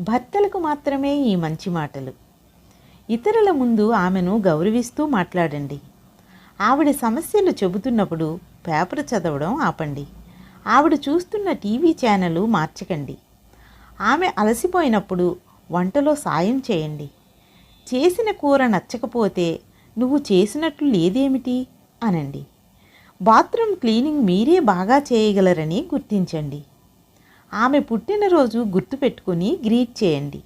భర్తలకు మాత్రమే ఈ మంచి మాటలు. ఇతరుల ముందు ఆమెను గౌరవిస్తూ మాట్లాడండి. ఆవిడ సమస్యలు చెబుతున్నప్పుడు పేపర్ చదవడం ఆపండి. ఆవిడ చూస్తున్న టీవీ ఛానల్ మార్చకండి. ఆమె అలసిపోయినప్పుడు వంటలో సాయం చేయండి. చేసిన కూర నచ్చకపోతే నువ్వు చేసినట్లు లేదేమిటి? అనండి. బాత్రూమ్ క్లీనింగ్ మీరే బాగా చేయగలరని గుర్తించండి. ఆమె పుట్టినరోజు గుర్తుపెట్టుకుని గ్రీట్ చేయండి.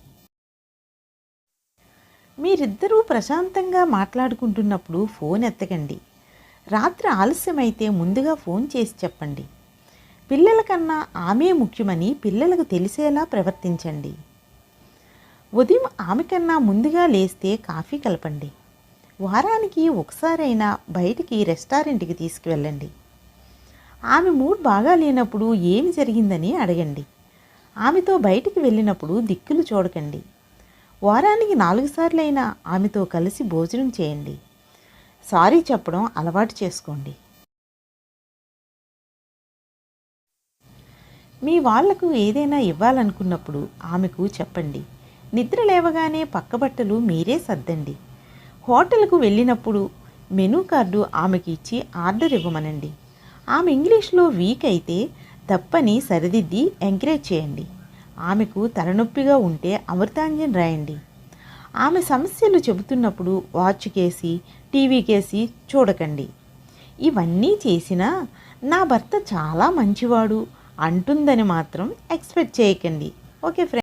మీరిద్దరూ ప్రశాంతంగా మాట్లాడుకుంటున్నప్పుడు ఫోన్ ఎత్తకండి. రాత్రి ఆలస్యమైతే ముందుగా ఫోన్ చేసి చెప్పండి. పిల్లల కన్నా ఆమె ముఖ్యమని పిల్లలకు తెలిసేలా ప్రవర్తించండి. ఉదయం ఆమె కన్నా ముందుగా లేస్తే కాఫీ కలపండి. వారానికి ఒకసారైనా బయటికి రెస్టారెంట్కి తీసుకువెళ్ళండి. ఆమె మూడ్ బాగా లేనప్పుడు ఏమి జరిగిందని అడగండి. ఆమెతో బయటికి వెళ్ళినప్పుడు దిక్కులు చూడకండి. వారానికి నాలుగు సార్లైనా ఆమెతో కలిసి భోజనం చేయండి. సారీ చెప్పడం అలవాటు చేసుకోండి. మీ వాళ్ళకు ఏదైనా ఇవ్వాలనుకున్నప్పుడు ఆమెకు చెప్పండి. నిద్ర లేవగానే పక్క బట్టలు మీరే సర్దండి. హోటల్కు వెళ్ళినప్పుడు మెనూ కార్డు ఆమెకి ఇచ్చి ఆర్డర్ ఇవ్వమనండి. ఆమె ఇంగ్లీష్లో వీక్ అయితే తప్పని సరిదిద్ది ఎంకరేజ్ చేయండి. ఆమెకు తలనొప్పిగా ఉంటే అమృతాంజన్ రాయండి. ఆమె సమస్యలు చెబుతున్నప్పుడు వాచ్ కేసి టీవీ కేసి చూడకండి. ఇవన్నీ చేసినా నా భర్త చాలా మంచివాడు అంటుందని మాత్రం ఎక్స్పెక్ట్ చేయకండి. Okay friend